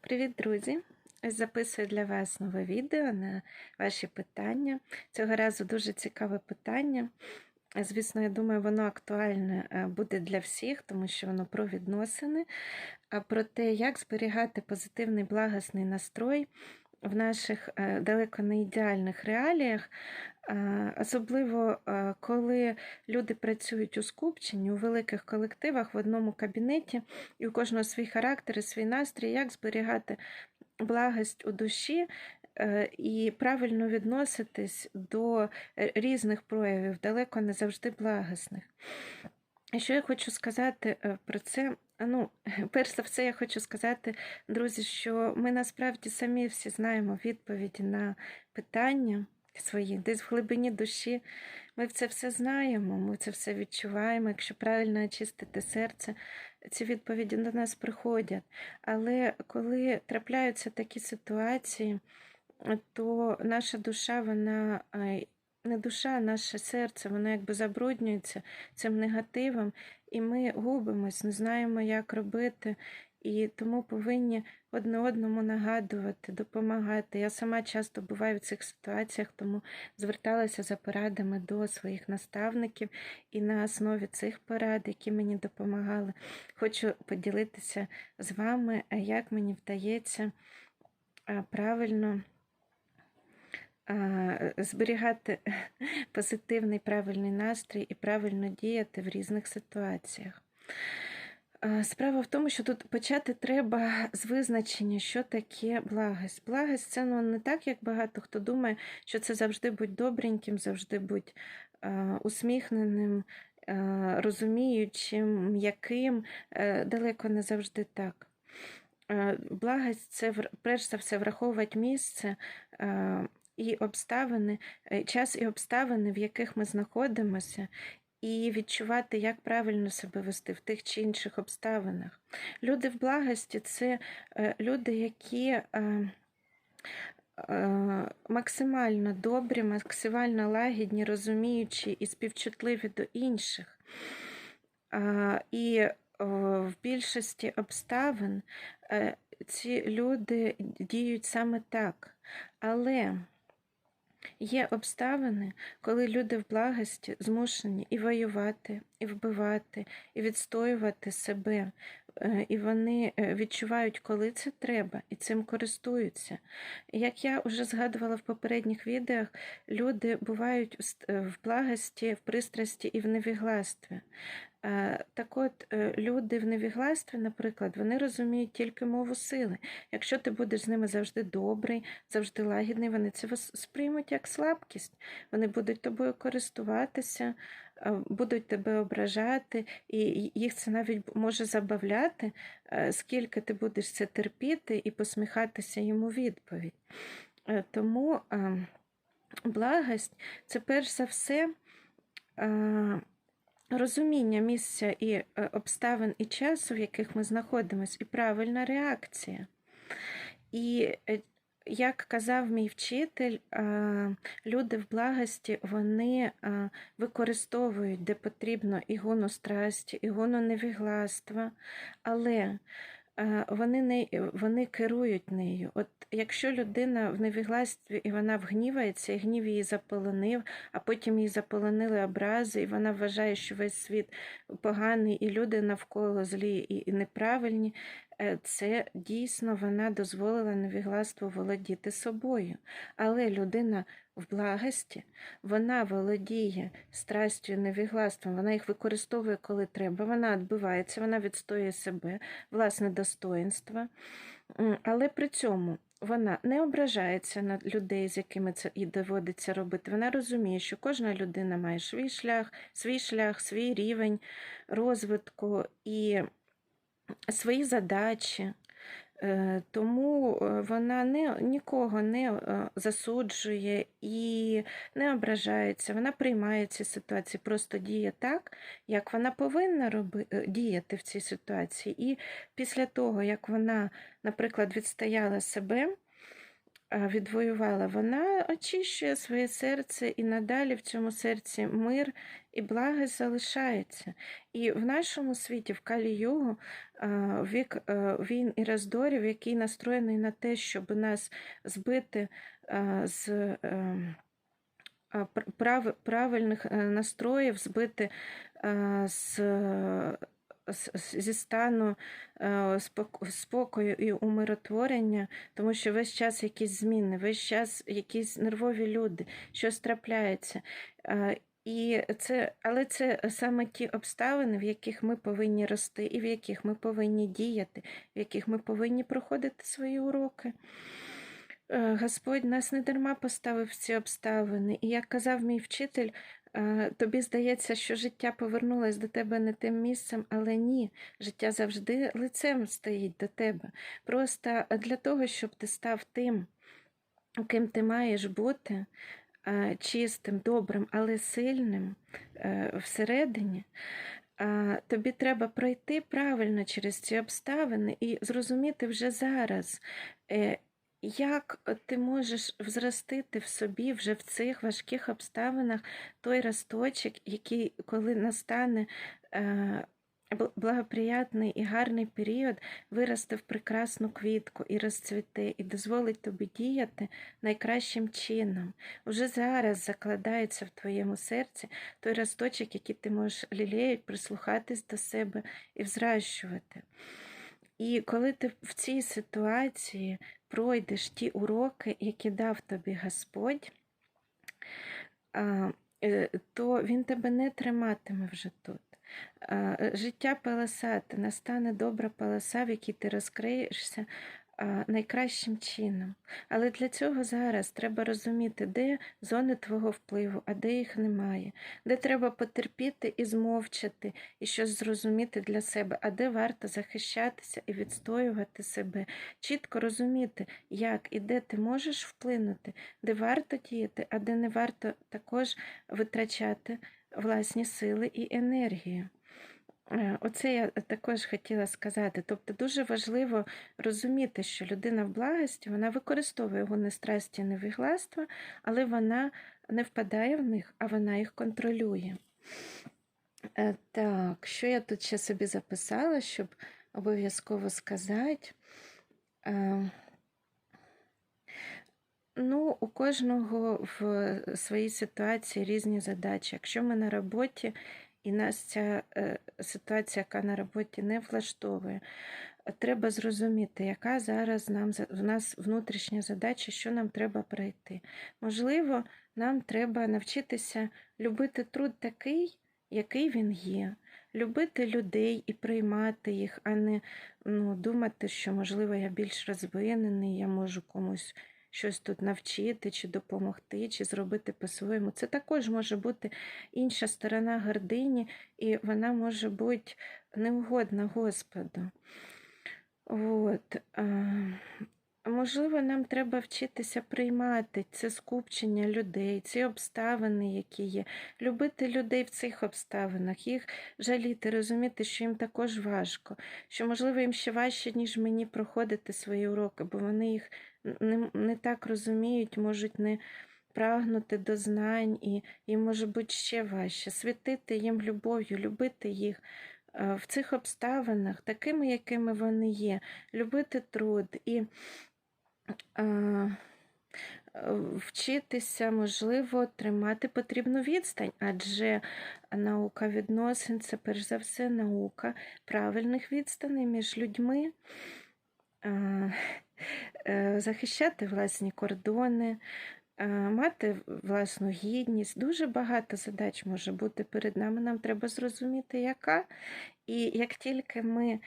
Привіт, друзі! Записую для вас нове відео на ваші питання. Цього разу дуже цікаве питання. Звісно, я думаю, воно актуальне е, буде для всіх, тому що воно про відносини, про те, як зберігати позитивний благосний настрой в наших е, далеко не ідеальних реаліях, е, особливо е, коли люди працюють у скупченні, у великих колективах в одному кабінеті, і у кожного свій характер і свій настрій, як зберігати благость у душі і правильно відноситись до різних проявів, далеко не завжди благосних. І що я хочу сказати про це? Ну, перш за все, я хочу сказати, друзі, що ми насправді самі всі знаємо відповіді на питання свої, десь в глибині душі. Ми це все знаємо, ми це все відчуваємо. Якщо правильно очистити серце, ці відповіді до нас приходять. Але коли трапляються такі ситуації, то наша душа, вона не душа, а наше серце, воно якби забруднюється цим негативом, і ми губимось, не знаємо, як робити. І тому повинні одне одному нагадувати, допомагати. Я сама часто буваю в цих ситуаціях, тому зверталася за порадами до своїх наставників, і на основі цих порад, які мені допомагали, хочу поділитися з вами, як мені вдається правильно. Зберігати позитивний правильний настрій і правильно діяти в різних ситуаціях. Справа в тому, що тут почати треба з визначення, що таке благость. Благость це ну, не так, як багато хто думає, що це завжди будь добреньким, завжди будь а, усміхненим, а, розуміючим, м'яким. Е, Далеко не завжди так. Е, Благость це перш за все враховувати місце е, і обставини, е, час і обставини, в яких ми знаходимося, і відчувати, як правильно себе вести в тих чи інших обставинах. Люди в благості це е, люди, які е, максимально добрі, максимально лагідні, розуміючі і співчутливі до інших. І в більшості обставин ці люди діють саме так. Але Є обставини, коли люди в благості змушені і воювати, і вбивати, і відстоювати себе, Е, і вони е, відчувають, коли це треба, і цим користуються. Як я вже згадувала в попередніх відео, люди бувають в е, благості, в пристрасті і в невігластві. Так от, люди в невігластві, наприклад, вони розуміють тільки мову сили. Якщо ти будеш з ними завжди добрий, завжди лагідний, вони це сприймуть як слабкість. Вони будуть тобою користуватися, будуть тебе ображати, і їх це навіть може забавляти, е, скільки ти будеш це терпіти і посміхатися йому відповідь. Е, Тому е, благость це перш за все. е, Розуміння місця і обставин і часу, в яких ми знаходимося, і правильна реакція. І як казав мій вчитель, е, люди в благості вони е, використовують де потрібно і гону страсті, і гону невігластва, але е, вони, не, вони керують нею. От якщо людина в невігластві і вона вгнівається, і гнів її заполонив, а потім її заполонили образи, і вона вважає, що весь світ поганий, і люди навколо злі і неправильні, це дійсно вона дозволила невігластву володіти собою. Але людина в благості, вона володіє страстю невіглаством, вона їх використовує, коли треба, вона відбивається, вона відстоює себе, власне достоинство. Але при цьому вона не ображається на людей, з якими це і доводиться робити. Вона розуміє, що кожна людина має свій шлях, свій шлях, свій рівень розвитку і свої задачі. Е, Тому е, вона не, нікого не е, засуджує і не ображається. Вона приймає ці ситуації, просто діє так, як вона повинна роби, діяти в цій ситуації. І після того, як вона, наприклад, відстояла себе, відвоювала, вона очищує своє серце і надалі в цьому серці мир і благость залишається. І в нашому світі, в Калі-Югу, е, вік е, війн і роздорів, який настроєний на те, щоб нас збити е, з е, правильних е, настроїв, збити е, з- зі стану е, спокою і умиротворення, тому що весь час якісь зміни, весь час якісь нервові люди, щось трапляється. Е, І це, але це саме ті обставини, в яких ми повинні рости, і в яких ми повинні діяти, в яких ми повинні проходити свої уроки. Е, Господь нас не дарма поставив в ці обставини. І як казав мій вчитель, тобі здається, що життя повернулось до тебе не тим місцем, але ні, життя завжди лицем стоїть до тебе. Просто для того, щоб ти став тим, ким ти маєш бути, е, чистим, добрим, але сильним е, всередині. Тобі треба пройти правильно через ці обставини і зрозуміти вже зараз, е, як ти можеш взростити в собі вже в цих важких обставинах той росточок, який, коли настане е, благоприятний і гарний період, виросте в прекрасну квітку і розцвіте, і дозволить тобі діяти найкращим чином. Уже зараз закладається в твоєму серці той росточок, який ти можеш лілеять, прислухатись до себе і взращувати. І коли ти в цій ситуації пройдеш ті уроки, які дав тобі Господь, е, то Він тебе не триматиме вже тут. Життя полосате, настане добра полоса, в якій ти розкриєшся найкращим чином. Але для цього зараз треба розуміти, де зони твого впливу, а де їх немає, де треба потерпіти і змовчати, і щось зрозуміти для себе, а де варто захищатися і відстоювати себе, чітко розуміти, як і де ти можеш вплинути, де варто діяти, а де не варто також витрачати власні сили і енергію. Е, Оце я також хотіла сказати. Тобто дуже важливо розуміти, що людина в благості вона використовує його не страсті, невігластва, але вона не впадає в них, а вона їх контролює. Е, Так, що я тут ще собі записала, щоб обов'язково сказати? Е, Ну, у кожного в своїй ситуації різні задачі. Якщо ми на роботі і нас ця е, ситуація, яка на роботі не влаштовує, треба зрозуміти, яка зараз нам в нас внутрішня задача, що нам треба пройти. Можливо, нам треба навчитися любити труд такий, який він є. Любити людей і приймати їх, а не ну, думати, що, можливо, я більш розвинений, я можу комусь щось тут навчити, чи допомогти, чи зробити по-своєму. Це також може бути інша сторона гордині, і вона може бути неугодна Господу. От. Можливо, нам треба вчитися приймати це скупчення людей, ці обставини, які є, любити людей в цих обставинах, їх жаліти, розуміти, що їм також важко, що, можливо, їм ще важче, ніж мені проходити свої уроки, бо вони їх не, не так розуміють, можуть не прагнути до знань, і їм може бути ще важче. Світити їм любов'ю, любити їх е, в цих обставинах, такими, якими вони є, любити труд і вчитися, можливо, тримати потрібну відстань, адже наука відносин це перш за все наука правильних відстаней між людьми. Е, е, захищати власні кордони, е, мати власну гідність. Дуже багато задач може бути перед нами. Нам треба зрозуміти, яка. І як тільки ми е,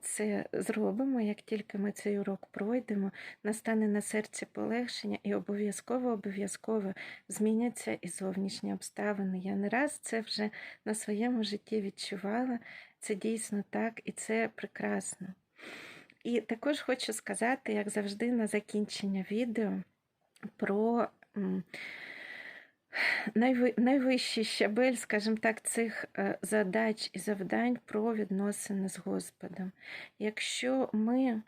це зробимо, як тільки ми цей урок пройдемо, настане на серці полегшення і обов'язково, обов'язково зміняться і зовнішні обставини. Я не раз це вже на своєму житті відчувала. Це дійсно так, і це прекрасно. І також хочу сказати, як завжди, на закінчення відео про найвищий щабель, скажімо так, цих е, задач і завдань про відносини з Господом. Якщо ми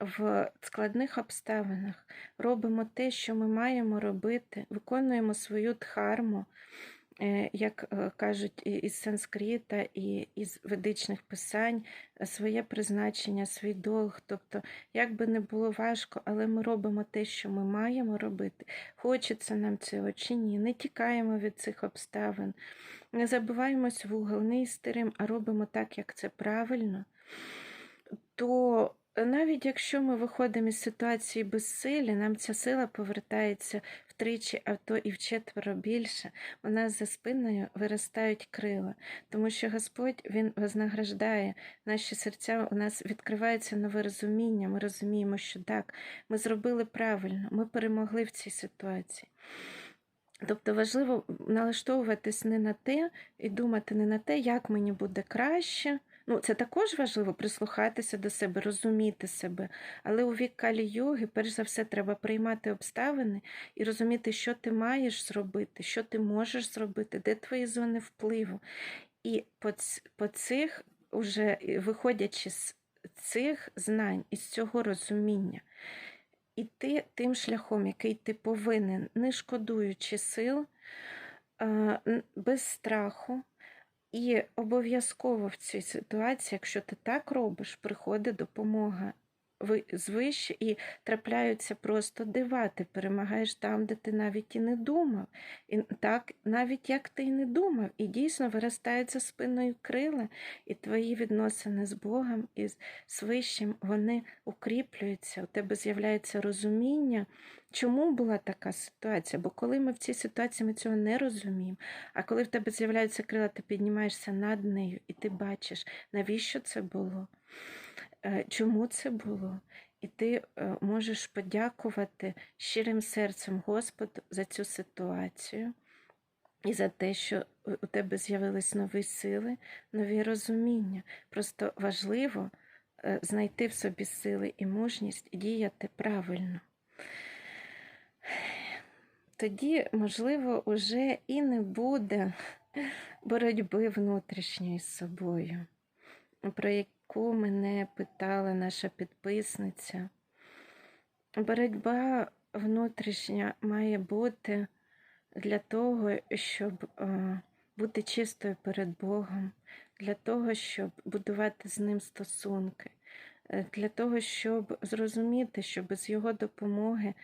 в складних обставинах робимо те, що ми маємо робити, виконуємо свою дхарму, як е, кажуть із санскрита і із ведичних писань, е, своє призначення, свій долг. Тобто, як би не було важко, але ми робимо те, що ми маємо робити. Хочеться нам цього чи ні. Не тікаємо від цих обставин, не забиваємось в угол, не істерим, а робимо так, як це правильно. То навіть якщо ми виходимо із ситуації безсилі, нам ця сила повертається втричі, а то і вчетверо більше. У нас за спиною виростають крила, тому що Господь Він вознаграждає наші серця, у нас відкривається нове розуміння. Ми розуміємо, що так, ми зробили правильно, ми перемогли в цій ситуації. Тобто важливо налаштовуватись не на те і думати не на те, як мені буде краще. Ну, це також важливо прислухатися до себе, розуміти себе. Але у вік калі йоги, перш за все, треба приймати обставини і розуміти, що ти маєш зробити, що ти можеш зробити, де твої зони впливу. І по, по цих, уже і виходячи з цих знань, із цього розуміння, іти тим шляхом, який ти повинен, не шкодуючи сил, без страху. І обов'язково в цій ситуації, якщо ти так робиш, приходить допомога звище і трапляються просто дива. Ти перемагаєш там, де ти навіть і не думав. І так, навіть як ти і не думав, і дійсно виростають за спиною крила, і твої відносини з Богом і з свищим вони укріплюються. У тебе з'являється розуміння, чому була така ситуація. Бо коли ми в цій ситуації ми цього не розуміємо, а коли в тебе з'являються крила, ти піднімаєшся над нею, і ти бачиш, навіщо це було, чому це було. І ти е, можеш подякувати щирим серцем Господу за цю ситуацію і за те, що у тебе з'явились нові сили, нові розуміння. Просто важливо е, знайти в собі сили і мужність діяти правильно. Тоді, можливо, уже і не буде боротьби внутрішньої з собою, про яку мене питала наша підписниця. Боротьба внутрішня має бути для того, щоб е, бути чистою перед Богом, для того, щоб будувати з ним стосунки, е, для того, щоб зрозуміти, що без його допомоги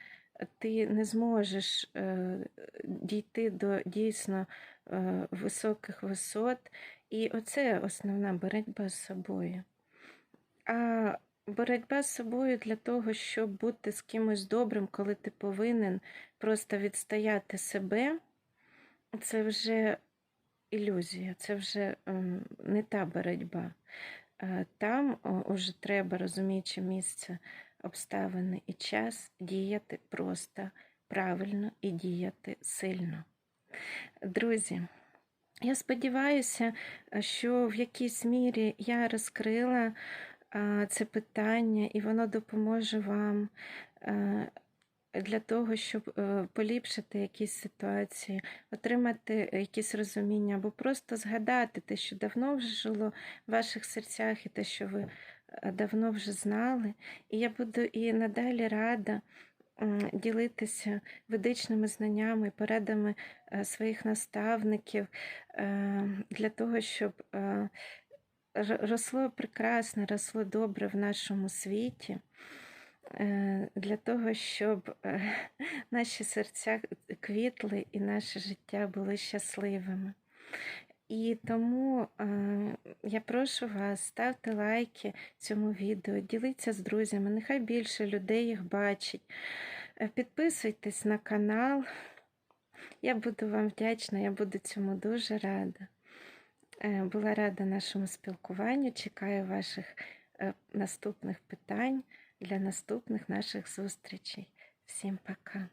ти не зможеш е, дійти до дійсно е, високих висот. І оце основна боротьба з собою. А боротьба з собою для того, щоб бути з кимось добрим, коли ти повинен просто відстояти себе, це вже ілюзія, це вже ем, не та боротьба. Там уже треба, розуміючи місце, обставини і час, діяти просто правильно і діяти сильно. Друзі, я сподіваюся, що в якійсь мірі я розкрила це питання, і воно допоможе вам е, для того, щоб е, поліпшити якісь ситуації, отримати якісь розуміння, або просто згадати те, що давно вже жило в ваших серцях, і те, що ви е, давно вже знали. І я буду і надалі рада ділитися ведичними знаннями, порадами своїх наставників для того, щоб росло прекрасно, росло добре в нашому світі. е, Для того, щоб е, наші серця квітли і наше життя були щасливими. І тому е, я прошу вас, ставте лайки цьому відео, діліться з друзями, нехай більше людей їх бачить. Підписуйтесь на канал. Я буду вам вдячна, я буду цьому дуже рада. Е, Була рада нашому спілкуванню. Чекаю ваших е, наступних питань для наступних наших зустрічей. Всім пока!